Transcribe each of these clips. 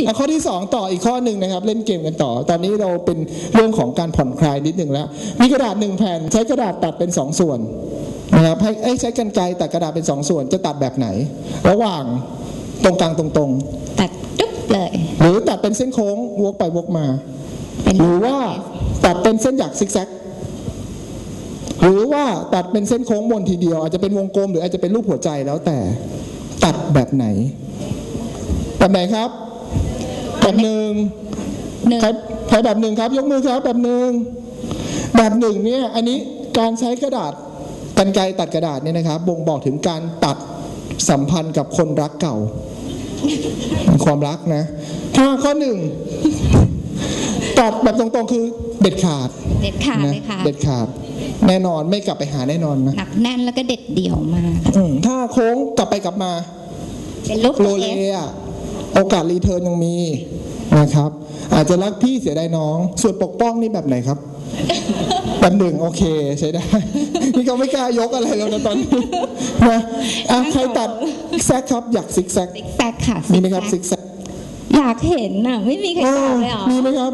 สิบอะข้อที่ 2 ต่ออีกข้อหนึ่งนะครับ เล่นเกมกันต่อ ตอนนี้เราเป็นเรื่องของการผ่อนคลายนิดหนึ่งแล้ว มีกระดาษหนึ่งแผ่นใช้กระดาษตัดเป็น 2 ส่วนนะครับให้ให้ใช้กันไกรตัดกระดาษเป็น 2 ส่วนจะตัดแบบไหน ระหว่างตรงกลางตรงตัดจุ๊บเลย ๆ หรือตัดเป็นเส้นโค้งวกไปวกมา เป็นหรือว่าตัดเป็นเส้นหยักซิกแซก หรือว่าตัดเป็นเส้นโค้งมนทีเดียว อาจจะเป็นวงกลมหรืออาจจะเป็นรูปหัวใจแล้วแต่ตัดแบบไหนแบบไหนครับ แบบหนึ่งหนึ่งครับใครแบบหนึ่งครับ ยกมือครับแบบหนึ่งแบบหนึ่งเนี่ยอันนี้การใช้กระดาษกันไกรตัดกระดาษเนี่ยนะครับ บ่งบอกถึงการตัดสัมพันธ์กับคนรักเก่าความรักนะถ้าข้อหนึ่งตัดแบบตรงๆคือเด็ดขาด เด็ดขาดนะเลยค่ะ เด็ดขาด แน่นอนไม่กลับไปหาแน่นอนนะหนักแน่นแล้วก็เด็ดเดี่ยวมากอืมถ้าโค้งกลับไปกลับมา เป็นรูปโลตัวเลเอสอะ โอกาสรีเทิร์นยังมีนะครับ อาจจะรักพี่เสียดายน้อง ส่วนปกป้องนี่แบบไหนครับแบบหนึ่งโอเคใช้ได้ นี่เขาไม่กล้ายกอะไรแล้วนะตอนนี้นะอะใครตัดแซกครับอยากซิกแซกซิกแซกค่ะมีไหมครับซิกแซกอยากเห็นน่ะไม่มีใครตอบเลยเหรอมีไหมครับ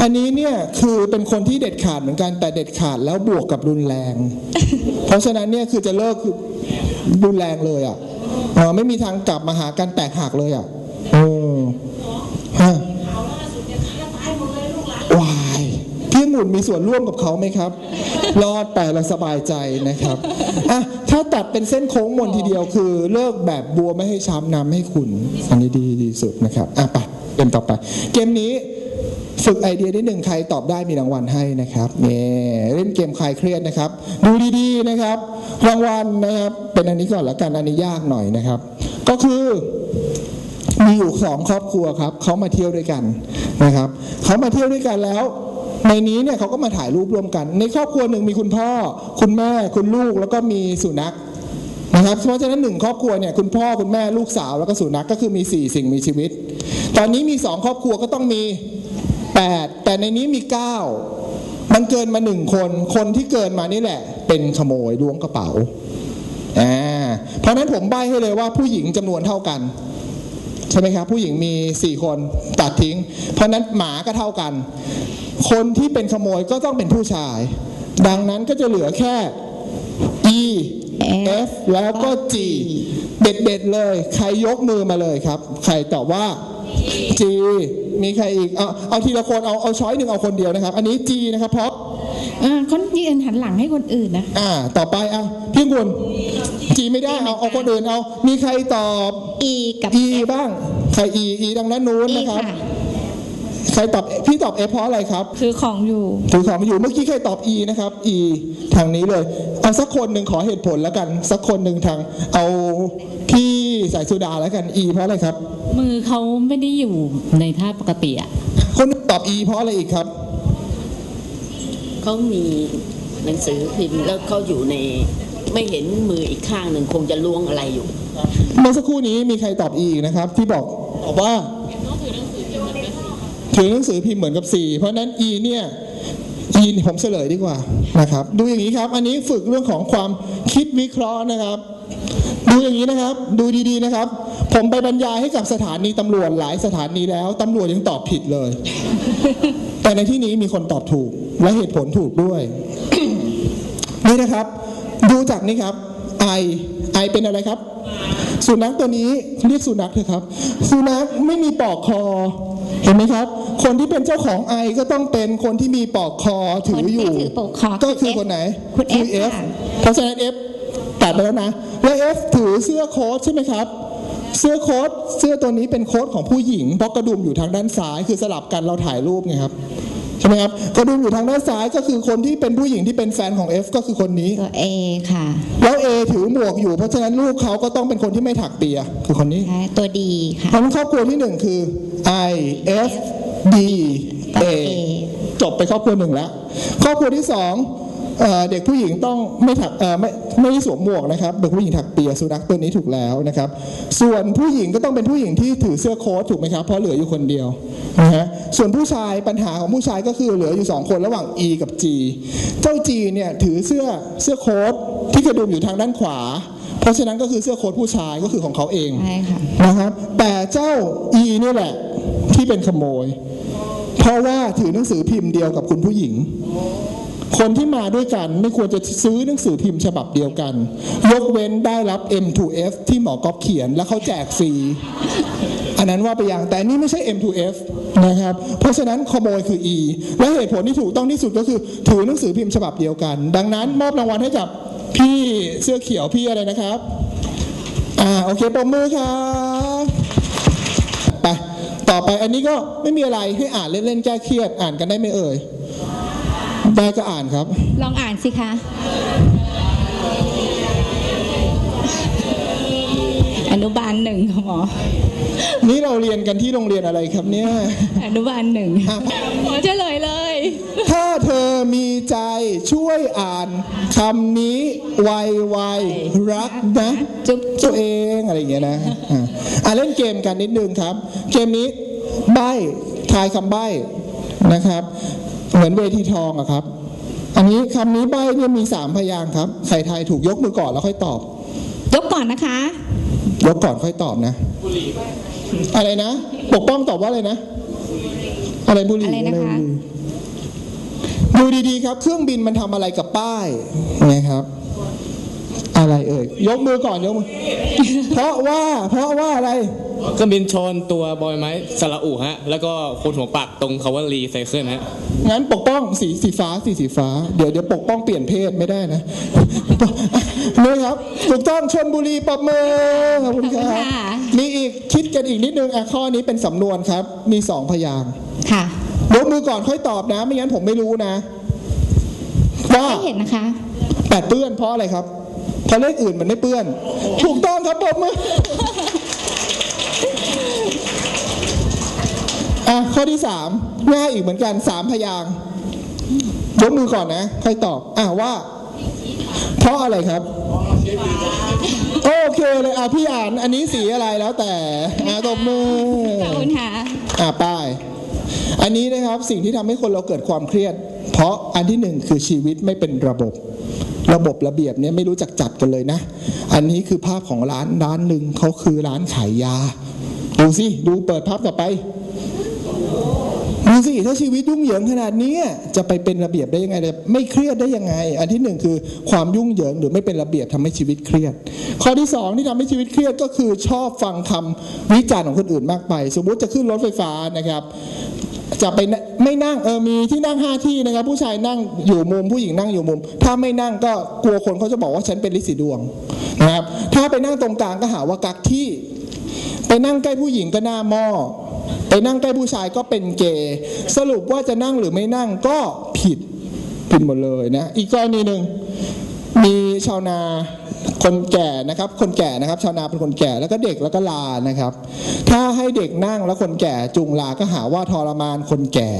อันนี้เนี่ยคือเป็นคนที่เด็ดขาดเหมือนกันแต่เด็ดขาดแล้วบวกกับรุนแรง เพราะฉะนั้นเนี่ยคือจะเลิกคือรุนแรงเลยอะ เออไม่มีทางกลับมาหากันแตกหักเลยอะเออฮะวายพี่หมุนมีส่วนร่วมกับเขาไหมครับ รอดไปแล้วสบายใจนะครับอะถ้าตัดเป็นเส้นโค้งมนทีเดียวคือ เลิกแบบบัวไม่ให้ช้ำน้ำให้ขุนอันนี้ดีดีสุดนะครับอะไปเกมต่อไป เกมนี้ ฝึกไอเดียนิดหนึ่งใครตอบได้มีรางวัลให้นะครับเนี่ยเล่นเกมคลายเครียดนะครับ ดูดีๆนะครับ รางวัลนะครับเป็นอันนี้ก่อนละกันอันนี้ยากหน่อยนะครับ ก็คือมีอยู่สองครอบครัวครับเขามาเที่ยวด้วยกันนะครับเขามาเที่ยวด้วยกันแล้ว ในนี้เนี่ยเขาก็มาถ่ายรูปร่วมกัน ในครอบครัวหนึ่งมีคุณพ่อ คุณแม่คุณลูกแล้วก็มีสุนัขนะครับเพราะฉะนั้นหนึ่งครอบครัวเนี่ยคุณพ่อคุณแม่ลูกสาวแล้วก็สุนัขก็คือมี 4 สิ่งมีชีวิต ตอนนี้มี 2 ครอบครัวก็ต้องมี 8 แต่ในนี้มี 9 มันเกินมาหนึ่งคน คนที่เกินมานี่แหละ เป็นขโมยล้วงกระเป๋าอ่าเพราะนั้นผมใบให้เลยว่าผู้หญิงจำนวนเท่ากัน ใช่ไหมครับ ผู้หญิงมี 4 คนตัดทิ้ง เพราะฉะนั้นหมาก็เท่ากัน คนที่เป็นขโมยก็ต้องเป็นผู้ชาย ดังนั้นก็จะเหลือแค่ E F แล้วก็ G เด็ดๆเลย ใครยกมือมาเลยครับ ใครตอบว่า G มีใครอีก เอาเอาทีละคน เอาเอาช้อยหนึ่งเอาคนเดียวนะครับ อันนี้ G นะครับเพราะอ่าเขายืนหันหลังให้คนอื่นนะ อ่า ต่อไปอะพี่กุล G ไม่ได้ เอาเอาคนอื่นเอา มีใครตอบ E กับ E บ้าง ใคร E E ดังนั้นนู้น E นะครับค่ะใครตอบ พี่ตอบ F เพราะอะไรครับคือของอยู่ ถือของอยู่ เมื่อกี้ใครตอบ E นะครับ E ทางนี้เลย เอาสักคนหนึ่งขอเหตุผลแล้วกัน สักคนหนึ่งทาง เอาพี่ สายสุดาแล้วกัน E เพราะอะไรครับ มือเขาไม่ได้อยู่ในท่าปกติอะคนตอบ E เพราะอะไรอีกครับ เขามีหนังสือพิมพ์แล้วเขาอยู่ในไม่เห็นมืออีกข้างหนึ่งคงจะล้วงอะไรอยู่ เมื่อสักครู่นี้มีใครตอบ E อีกนะครับ ที่บอกบอกว่าถือหนังสือพิมพ์เหมือนกับ C เพราะฉะนั้น E เนี่ย E ผมเฉลยดีกว่านะครับ ดูอย่างนี้ครับ อันนี้ฝึกเรื่องของความคิดวิเคราะห์นะครับ ดูอย่างนี้นะครับ ดูดีๆนะครับ ผมไปบรรยายให้กับสถานีตำรวจหลายสถานีแล้วตำรวจยังตอบผิดเลย แต่ในที่นี้มีคนตอบถูกและเหตุผลถูกด้วย นี่นะครับ ดูจากนี้ครับ ไอ ไอเป็นอะไรครับ สุนัขตัวนี้เรียกสุนัขเถอะครับ สุนัขไม่มีปลอกคอ เห็นไหมครับ คนที่เป็นเจ้าของไอก็ต้องเป็นคนที่มีปลอกคอถืออยู่ คนที่ถือปลอกคอก็คือคือ F คนไหนคุณคือ F ค่ะเพราะฉะนั้น F ตัดไปแล้วนะ และ F ถือเสื้อโค้ทใช่ไหมครับ เสื้อโค้ทเสื้อตัวนี้เป็นโค้ทของผู้หญิง เพราะกระดุมอยู่ทางด้านซ้าย คือสลับกันเราถ่ายรูปไงครับใช่ไหมครับกระดุมอยู่ทางด้านซ้ายก็คือคนที่เป็นผู้หญิงที่เป็นแฟนของ F ก็คือคนนี้ตัว A ค่ะ แล้ว A ถือหมวกอยู่ เพราะฉะนั้นลูกเขาก็ต้องเป็นคนที่ไม่ถักเปียคือคนนี้ใช่ตัว D ค่ะเพราะฉะนั้นครอบครัวที่หนึ่งคือ I F D กับ A A จบไปครอบครัวหนึ่งแล้ว ครอบครัวที่สอง เอ่อเด็กผู้หญิงต้องไม่ถักเอ่อไม่ไม่ได้สวมหมวกนะครับ เด็กผู้หญิงถักเปียสุนัขตัวนี้ถูกแล้วนะครับ ส่วนผู้หญิงก็ต้องเป็นผู้หญิงที่ถือเสื้อโค้ทถูกไหมครับเพราะเหลืออยู่คนเดียวนะฮะส่วนผู้ชายปัญหาของผู้ชายก็คือเหลืออยู่สองคนระหว่าง E กับ G เจ้า G เนี่ยถือเสื้อเสื้อโค้ทที่กระดุมอยู่ทางด้านขวา เพราะฉะนั้นก็คือเสื้อโค้ทผู้ชายก็คือของเขาเองใช่ค่ะนะครับ แต่เจ้าอีนี่แหละที่เป็นขโมย เพราะว่าถือหนังสือพิมพ์เดียวกับคุณผู้หญิง คนที่มาด้วยกันไม่ควรจะซื้อหนังสือพิมพ์ฉบับเดียวกัน ยกเว้นได้รับ M2F ที่หมอก๊อฟเขียนแล้วเขาแจกฟรี อันนั้นว่าไปอย่างแต่นี่ไม่ใช่ M2F นะครับ เพราะฉะนั้นขโมยคือ E และเหตุผลที่ถูกต้องที่สุดก็คือถือหนังสือพิมพ์ฉบับเดียวกัน ดังนั้นมอบรางวัลให้กับพี่เสื้อเขียวพี่อะไรนะครับ อ่าโอเคปรบมือครับไปต่อไปอันนี้ก็ไม่มีอะไรให้อ่านเล่นๆแก้เครียดอ่านกันได้ไหมเอ่ย ได้ก็อ่านครับ ลองอ่านสิคะ อนุบาลหนึ่งค่ะหมอ นี่เราเรียนกันที่โรงเรียนอะไรครับเนี่ยอนุบาลหนึ่งอะหมอเฉลยเลย ถ้าเธอมีใจช่วยอ่านคำนี้ไวๆรักนะจุ๊บตัวเองอะไรอย่างเงี้ยนะอะอะเล่นเกมกันนิดนึงครับ เกมนี้ใบ้ทายคำใบ้นะครับ เหมือนเวทีทองอะครับ อันนี้คำนี้ใบ้เนี่ยมีสามพยางค์ครับ ใครทายถูกยกมือก่อนแล้วค่อยตอบ ยกก่อนนะคะ ยกก่อนค่อยตอบนะ อะไรนะ ปกป้องตอบว่าอะไรนะ อะไรบุหรี่อะไรนะคะบุหรี่ดูดีๆครับ เครื่องบินมันทำอะไรกับป้ายนะครับ อะไรเอ่ยยกมือก่อนยกมือ เพราะว่าเพราะว่าอะไรเครื่องบินชนตัวบอยไม้สระอุฮะ แล้วก็โคนหัวปักตรงคาว่ารีไซเคิลฮะ งั้นปกป้องสีสีฟ้าสีสีฟ้า เดี๋ยวเดี๋ยวปกป้องเปลี่ยนเพศไม่ได้นะนี่ครับถูกต้องชนบุรีปรบมือขอบคุณคขอบรัคุณบค่ะ มีอีกคิดกันอีกนิดนึงอะข้อนี้เป็นสำนวนครับ มีสองพยางค์ค่ะยกมือก่อนค่อยตอบนะ ไม่งั้นผมไม่รู้นะว่าไม่เห็นนะคะ แปดเปื้อนเพราะอะไรครับ เพราะเลขอื่นมันไม่เปื้อน ถูกต้องครับปรบมืออะข้อที่สามง่ายอีกเหมือนกันสามพยางค์ยกมือก่อนนะค่อยตอบอะว่า เพราะอะไรครับ โอเคเลยอะพี่อ่าน อันนี้สีอะไรแล้วแต่อะตบมือขอบคุณค่ะอ่าป้าย อันนี้นะครับสิ่งที่ทำให้คนเราเกิดความเครียด เพราะอันที่หนึ่งคือชีวิตไม่เป็นระบบ ระบบระเบียบเนี่ยไม่รู้จักจัดกันเลยนะ อันนี้คือภาพของร้านร้านหนึ่งเขาคือร้านขายยา ดูสิ ดูเปิดภาพต่อไป ดูสิ ถ้าชีวิตยุ่งเหยิงขนาดนี้จะไปเป็นระเบียบได้ยังไงเลยไม่เครียดได้ยังไง อันที่หนึ่งคือความยุ่งเหยิงหรือไม่เป็นระเบียบทำให้ชีวิตเครียด ข้อที่สองที่ทำให้ชีวิตเครียดก็คือชอบฟังคำวิจารณ์ของคนอื่นมากไป สมมุติจะขึ้นรถไฟฟ้านะครับ จะไปนะไม่นั่งเออมีที่นั่งห้าที่นะครับ ผู้ชายนั่งอยู่มุมผู้หญิงนั่งอยู่มุม ถ้าไม่นั่งก็กลัวคนเขาจะบอกว่าฉันเป็นลิสีดวงนะครับ ถ้าไปนั่งตรงกลางก็หาว่ากักที่ ไปนั่งใกล้ผู้หญิงก็หน้าหม้อไปนั่งใกล้ผู้ชายก็เป็นเกย์สรุปว่าจะนั่งหรือไม่นั่งก็ผิดผิดหมดเลยนะ อีกกรณีหนึ่งมีชาวนา คนแก่นะครับ คนแก่นะครับ ชาวนาเป็นคนแก่แล้วก็เด็กแล้วก็ลานะครับ ถ้าให้เด็กนั่งแล้วคนแก่จูงลาก็หาว่าทรมานคนแก่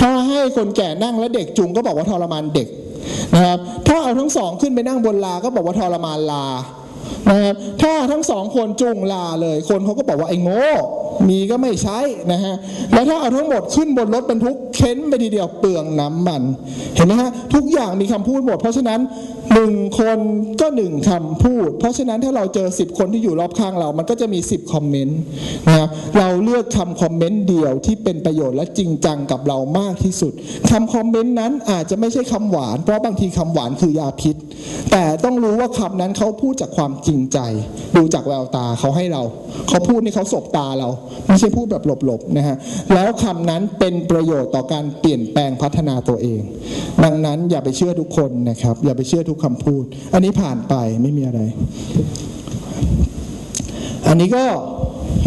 ถ้าให้คนแก่นั่งแล้วเด็กจูงก็บอกว่าทรมานเด็กนะครับ ถ้าเอาทั้งสองขึ้นไปนั่งบนลาก็บอกว่าทรมานลานะครับถ้าทั้งสองคนจุงลาเลย คนเขาก็บอกว่าไอ้โง่มีก็ไม่ใช้นะฮะแล้วถ้าเอาทั้งหมดขึ้นบนรถบรรทุกเค้นไปทีเดียวเปลืองน้ำมัน เห็นไหมฮะทุกอย่างมีคำพูดหมด เพราะฉะนั้น หนึ่งคนก็หนึ่งคำพูด เพราะฉะนั้นถ้าเราเจอ10คนที่อยู่รอบข้างเรา มันก็จะมี10คอมเมนต์นะครับเราเลือกคำคอมเมนต์เดียวที่เป็นประโยชน์และจริงจังกับเรามากที่สุดคำคอมเมนต์นั้นอาจจะไม่ใช่คำหวาน เพราะบางทีคำหวานคือยาพิษ แต่ต้องรู้ว่าคำนั้นเขาพูดจากความจริงใจ ดูจากแววตาเขาให้เรา เขาพูดนี่เขาสบตาเรา ไม่ใช่พูดแบบหลบๆนะฮะแล้วคำนั้นเป็นประโยชน์ต่อการเปลี่ยนแปลงพัฒนาตัวเอง ดังนั้นอย่าไปเชื่อทุกคนนะครับอย่าไปเชื่อทุกคำพูด อันนี้ผ่านไปไม่มีอะไร อันนี้ก็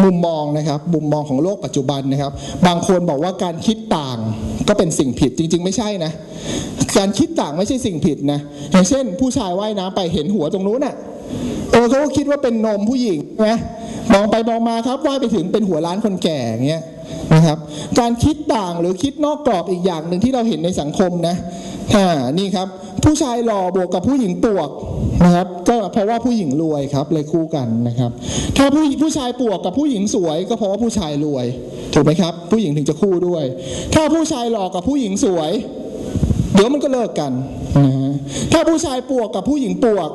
มุมมองนะครับ มุมมองของโลกปัจจุบันนะครับ บางคนบอกว่าการคิดต่างก็เป็นสิ่งผิดจริง ๆ ไม่ใช่นะ การคิดต่างไม่ใช่สิ่งผิดนะอย่างเช่น ผู้ชายว่ายน้ำไปเห็นหัวตรงนู้นน่ะเออเขาก็คิดว่าเป็นนมผู้หญิงใช่ไหมองไปมองมาครับว่ายไปถึงเป็นหัวล้านคนแก่เงี้ยนะครับ การคิดต่างหรือคิดนอกกรอบอีกอย่างหนึ่งที่เราเห็นในสังคมนะอ่านี่ครับ ผู้ชายหล่อบวกกับผู้หญิงปวกนะครับก็เพราะว่าผู้หญิงรวยครับเลยคู่กันนะครับ ถ้าผู้ผู้ชายปวกกับผู้หญิงสวย ก็เพราะว่าผู้ชายรวยถูกไหมครับ ผู้หญิงถึงจะคู่ด้วย ถ้าผู้ชายหล่อกับผู้หญิงสวย เดี๋ยวมันก็เลิกกันนะฮะถ้าผู้ชายปวกกับผู้หญิงปวก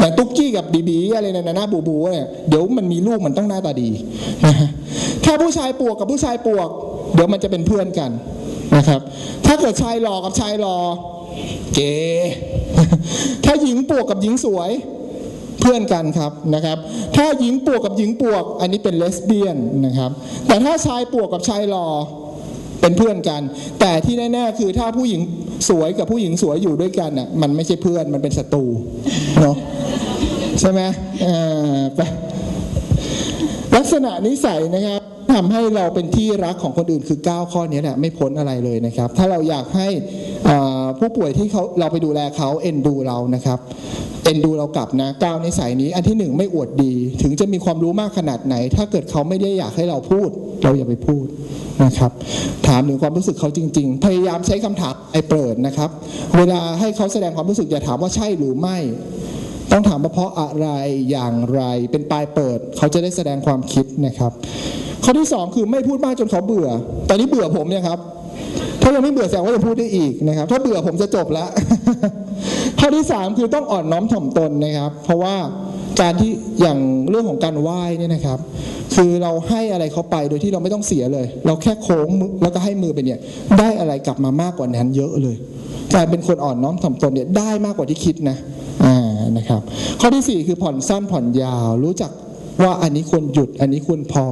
อย่ตุ๊กกี้กับบีบีอะไรเนี่ยนะหน้าบูบูเนี่ยเดี๋ยวมันมีลูกมันต้องหน้าตาดีนะฮะถ้าผู้ชายปวกกับผู้ชายปวก เดี๋ยวมันจะเป็นเพื่อนกัน นะครับ ถ้าเกิดชายหล่อกับชายหล่อเกถ้าหญิงปวกกับหญิงสวยเพื่อนกันครับนะครับ ถ้าหญิงปวกกับหญิงปวก อันนี้เป็นเลสเบี้ยนนะครับ แต่ถ้าชายปวกกับชายหล่อเป็นเพื่อนกัน แต่ที่แน่ๆคือถ้าผู้หญิงสวยกับผู้หญิงสวยอยู่ด้วยกันน่ะมันไม่ใช่เพื่อนมันเป็นศัตรูเนาะใช่ไหมอ่อไปลักษณะนิสัยนะครับ ทำให้เราเป็นที่รักของคนอื่นคือ 9 ข้อนี้แหละไม่พ้นอะไรเลยนะครับ ถ้าเราอยากให้ผู้ป่วยที่เขาเราไปดูแลเขาเอ็นดูเรานะครับเอ็นดูเรากลับนะก้าวในสัยนี้อันที่หนึ่งไม่อวดดี ถึงจะมีความรู้มากขนาดไหน ถ้าเกิดเขาไม่ได้อยากให้เราพูด เราอย่าไปพูดนะครับ ถามถึงความรู้สึกเขาจริง ๆ พยายามใช้คำถามไอเปิดนะครับ เวลาให้เขาแสดงความรู้สึกอย่าถามว่าใช่หรือไม่ ต้องถามว่าเพราะอะไรอย่างไรเป็นปลายเปิด เขาจะได้แสดงความคิดนะครับ ข้อที่สองคือไม่พูดมากจนเขาเบื่อ ตอนนี้เบื่อผมเนี่ยครับถ้ายังไม่เบื่อแสดงว่าจะพูดได้อีกนะครับ ถ้าเบื่อผมจะจบแล้วข้อที่สามคือต้องอ่อนน้อมถ่อมตนนะครับ เพราะว่าการที่อย่างเรื่องของการไหว้เนี่ยนะครับ คือเราให้อะไรเขาไปโดยที่เราไม่ต้องเสียเลย เราแค่โค้งมือแล้วก็ให้มือไปเนี่ยได้อะไรกลับมามากกว่านั้นเยอะเลยกายเป็นคนอ่อนน้อมถ่อมตนเนี่ยได้มากกว่าที่คิดนะอ่านะครับ ข้อที่สี่คือผ่อนสั้นผ่อนยาว รู้จักว่าอันนี้ควรหยุดอันนี้ควรพอ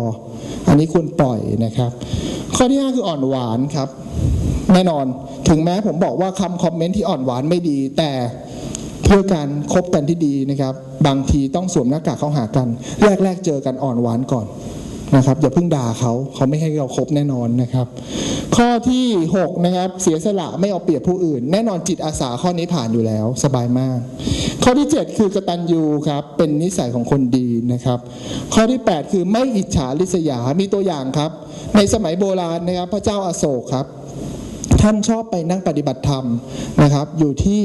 อันนี้ควรปล่อยนะครับ ข้อที่ห้าคืออ่อนหวานครับ แน่นอนถึงแม้ผมบอกว่าคำคอมเมนต์ที่อ่อนหวานไม่ดี แต่เพื่อการคบกันที่ดีนะครับ บางทีต้องสวมหน้ากากเข้าหากัน แรกๆเจอกันอ่อนหวานก่อน นะครับอย่าเพิ่งด่าเขาเขาไม่ให้เราครบแน่นอนนะครับ ข้อที่6นะครับเสียสละไม่เอาเปรียบผู้อื่น แน่นอนจิตอาสาข้อนี้ผ่านอยู่แล้ว สบายมาก ข้อที่ 7 คือกตัญญูครับเป็นนิสัยของคนดีนะครับ ข้อที่ 8 คือไม่อิจฉาริษยา มีตัวอย่างครับ ในสมัยโบราณนะครับ พระเจ้าอาโศกครับ ท่านชอบไปนั่งปฏิบัติธรรมนะครับ อยู่ที่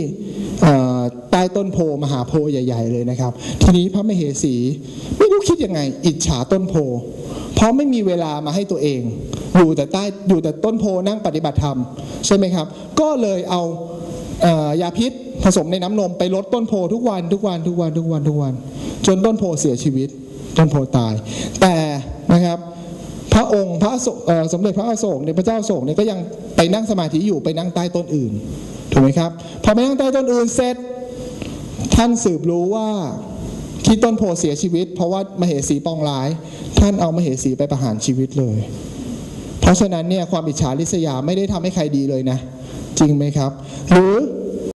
เอ่อ ใต้ต้นโพมหาโพใหญ่ ๆ เลยนะครับ ทีนี้พระมเหสีไม่รู้คิดยังไง อิจฉาต้นโพ เพราะไม่มีเวลามาให้ตัวเอง อยู่แต่ใต้อยู่แต่ต้นโพนั่งปฏิบัติธรรมใช่ไหมครับ ก็เลยเอาเอ่อยาพิษผสมในน้ำนมไปลดต้นโพทุกวันทุกวันทุกวันทุกวันทุกวัน จนต้นโพเสียชีวิต ต้นโพตาย แต่นะครับพระองค์พระสมเด็จพระอโศกเนี่ยพระเจ้าโศกเนี่ยก็ยังไปนั่งสมาธิอยู่ไปนั่งใต้ต้นอื่น ถูกไหมครับ พอไปนั่งใต้ต้นอื่นเสร็จ ท่านสืบรู้ว่าที่ต้นโพเสียชีวิต เพราะว่ามเหสีปองร้าย ท่านเอามเหสีไปประหารชีวิตเลย เพราะฉะนั้นเนี่ยความอิจฉาริษยาไม่ได้ทำให้ใครดีเลยนะ จริงไหมครับ หรือ